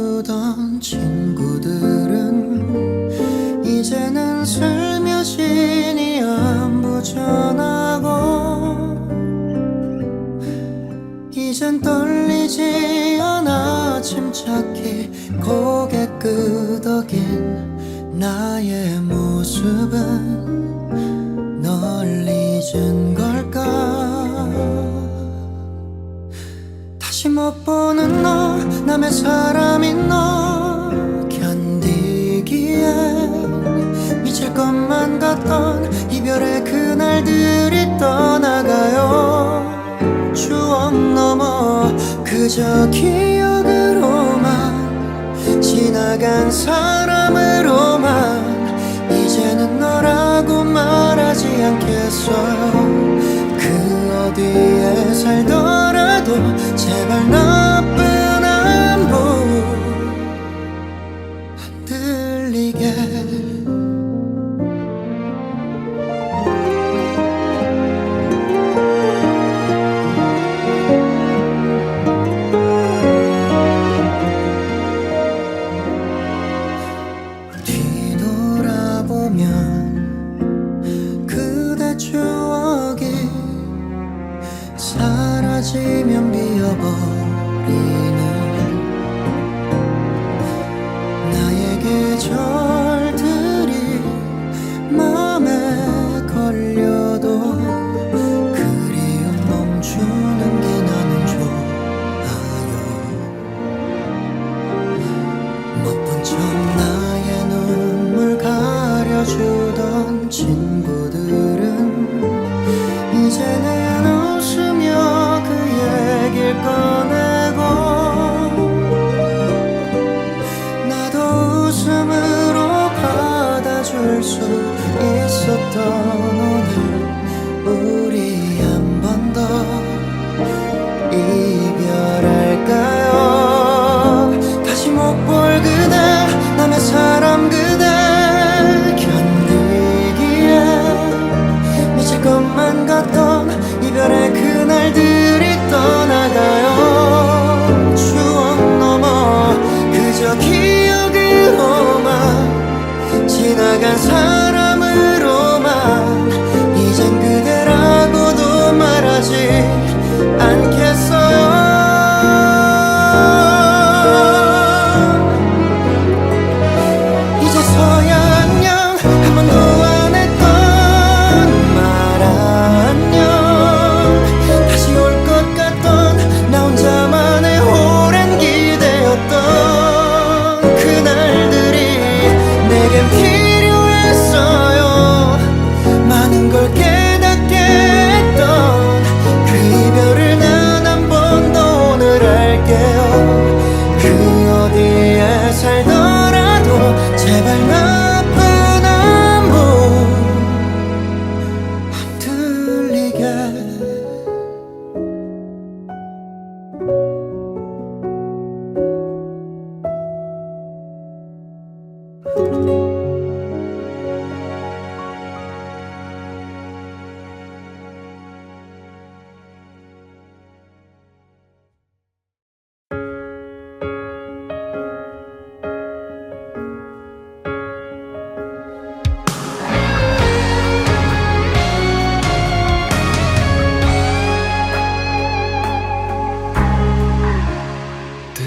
묻어주던 친구들은 이제는 슬며시니 안부 전하고 이젠 떨리지 않아 침착히 고개 끄덕인 나의 모습은 널 잊은 걸까? 다시 못 보는 너 남의 사람인 너 견디기에 미칠 것만 같던 이별의 그날들이 떠나가요. 추억 넘어 그저 기억으로만 지나간 사람으로만 이제는 너라고 말하지 않겠어요 그 어디에 살더라도 제발 나 것만 같던 이별의 그날들이 떠나가요. 추억 넘어 그저 기억으로만 지나간 사람으로만 이젠 그대라고도 말하지 않겠어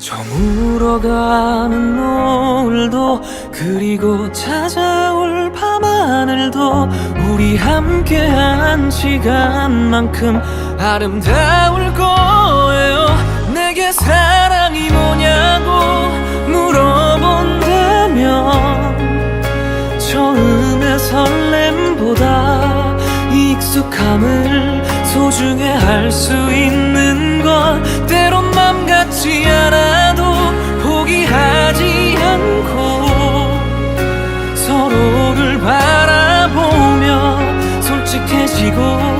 저물어가는 노을도 그리고 찾아올 하늘도 우리 함께한 시간만큼 아름다울 거예요. 내게 사랑이 뭐냐고 물어본다면 처음의 설렘보다 익숙함을 소중해 할 수 있는 건 때론 맘 같지 않아도 포기하지 않고 서로를 바라보며 솔직해지고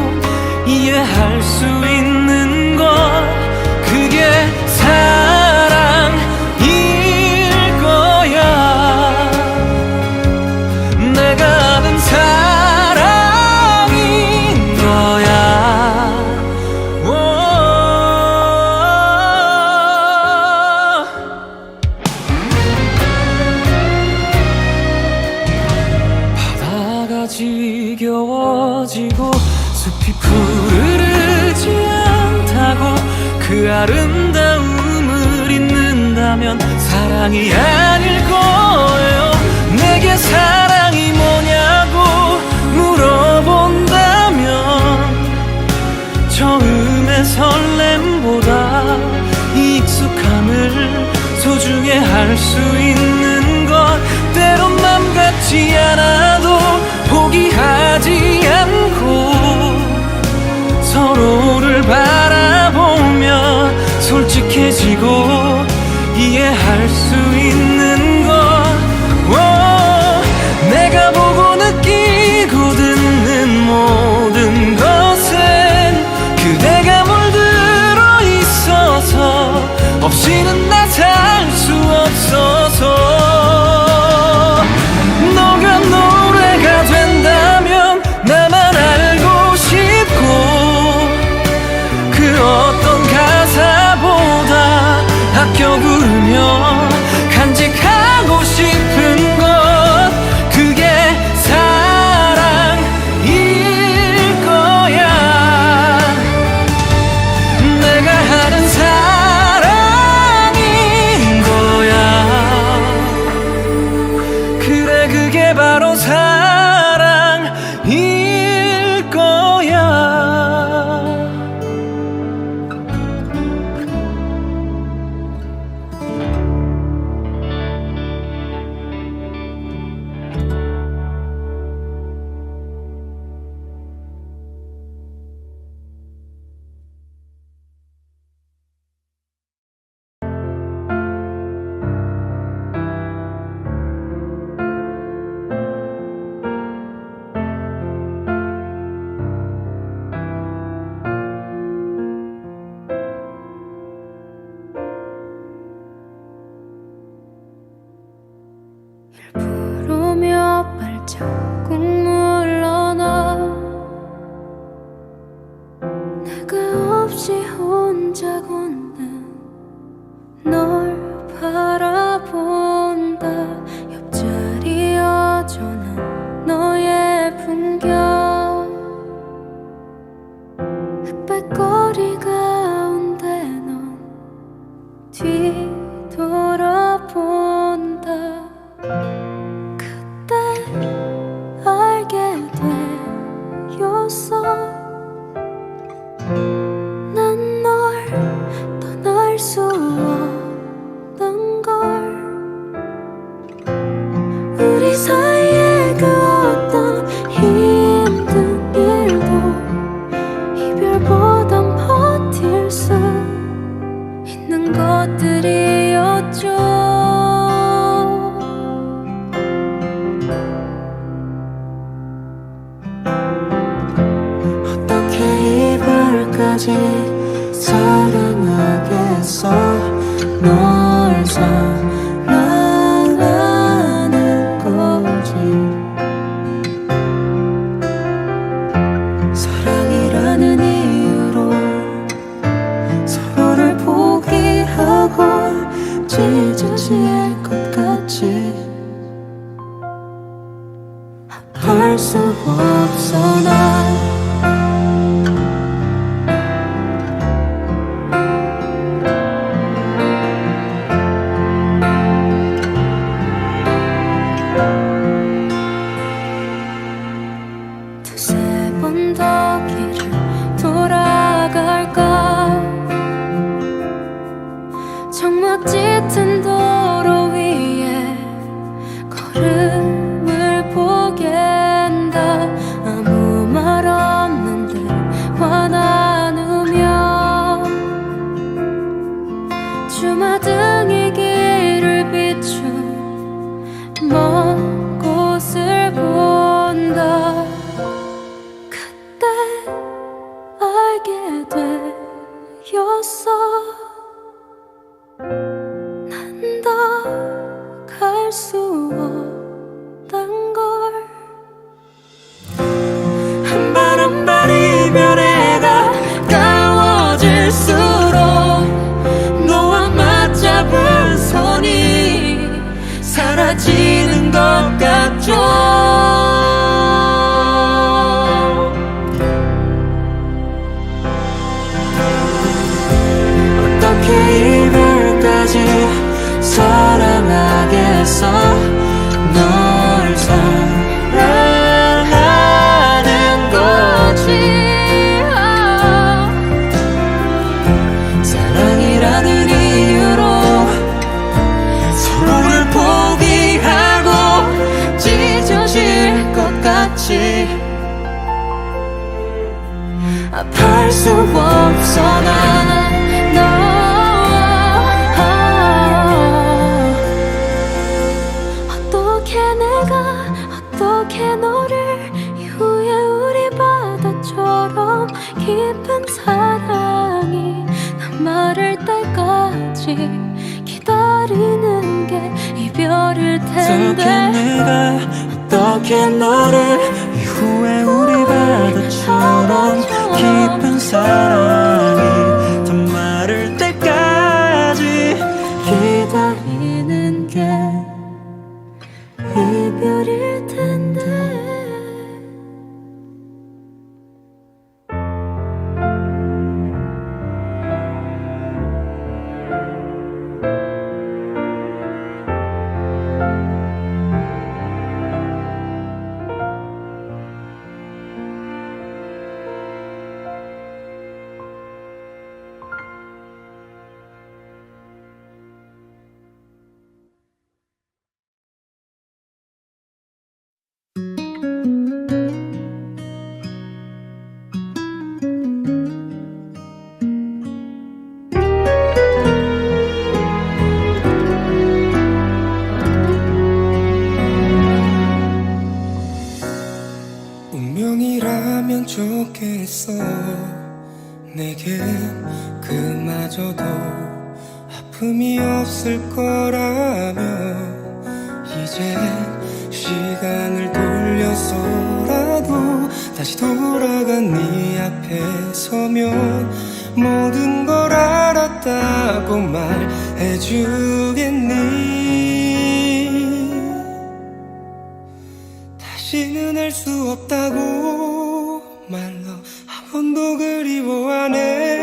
지겨워지고 숲이 푸르르지 않다고 그 아름다움을 잊는다면 사랑이 아닐 거예요. 내게 사랑이 뭐냐고 물어본다면 처음의 설렘보다 익숙함을 소중해 할 수 있는 것. 때론 맘 같지 않아도 포기하 바라보며 솔직해지고 이해할 수 있는 같 깊은 사랑이 난 말할 때까지 기다리는 게 이별일 어떻게 텐데 내가 어떻게 너를 이후에 우리 바다처럼 깊은 사랑 거라면 이제 시간을 돌려서라도 다시 돌아간 네 앞에 서면 모든 걸 알았다고 말해주겠니? 다시는 할 수 없다고 말로 한 번도 그리워 안했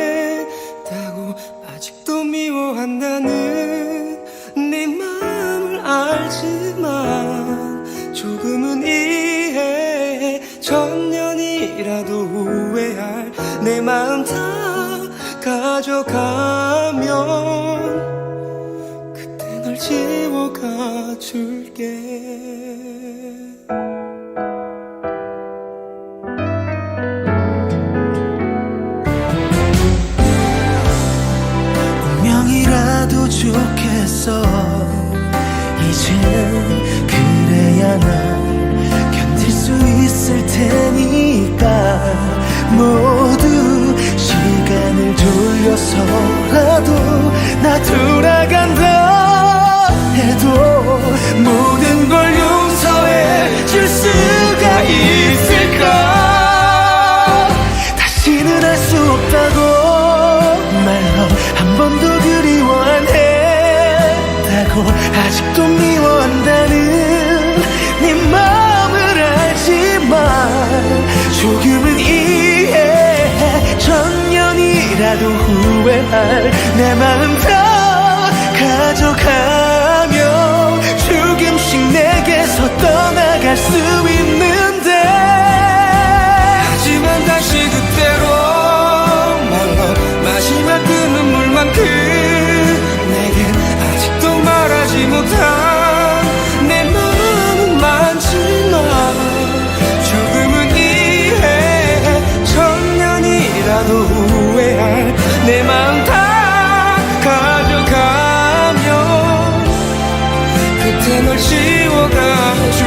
가져가면 그때 널 지워가 줄게. 운명이라도 좋겠어. 이제는 그래야 난 견딜 수 있을 테니까. 시간을 돌려서라도 나 돌아간다 해도 모든 걸 용서해 줄 수가 있을까? 다시는 할 수 없다고 말로 한 번도 그리워 안 했다고 아직도 미워한다는 네 마음을 알지만 조금은 이해해 천년이라도 후회할 내 마음 다 가져가며 조금씩 내게서 떠나갈 수 있는 내 마음 다 가져가면 그때 널 지워가 줄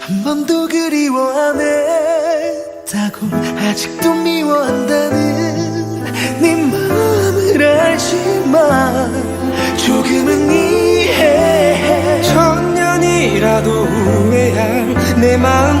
한 번도 그리워 안 했다고 아직도 미워한다는 네 마음을 알지만 조금은 이해해. 천년이라도 후회할 내 마음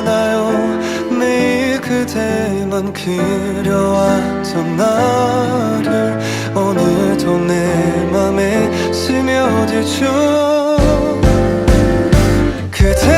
그대만 그려왔던 나를 오늘도 내 맘에 스며들죠. 그대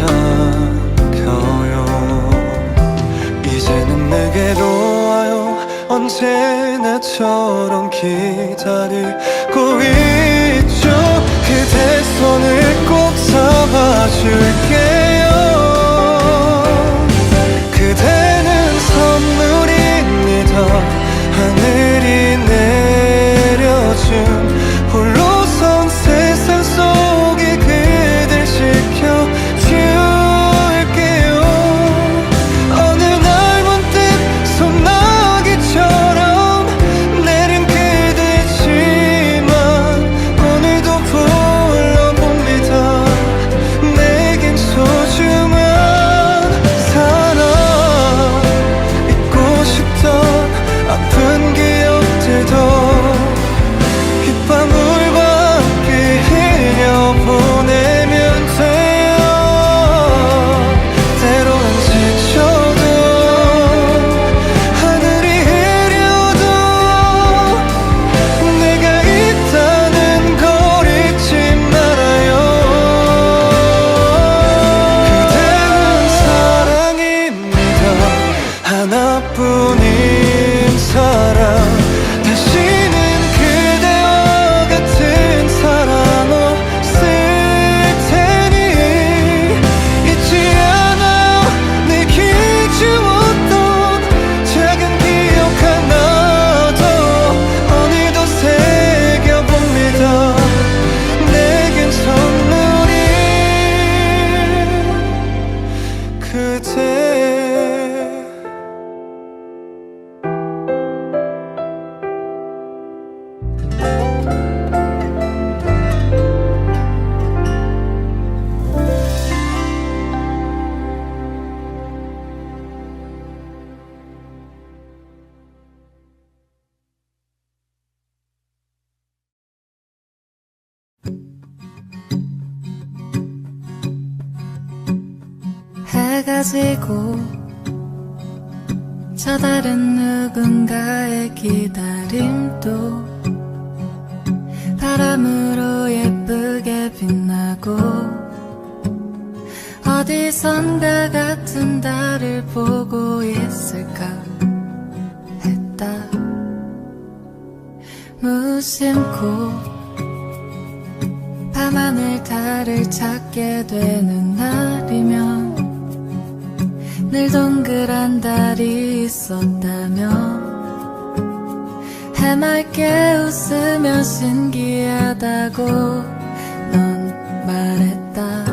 잠겨요. 이제는 내게로 와요. 언제나처럼 기다리고 있죠. 그대 손을 꼭 잡아줄게 해가 지고 저 다른 누군가의 기다림도 바람으로 예쁘게 빛나고 어디선가 같은 달을 보고 있을까 했다. 무심코 밤하늘 달을 찾게 되는 날이면 늘 동그란 달이 있었다며 해맑게 웃으며 신기하다고 넌 말했다.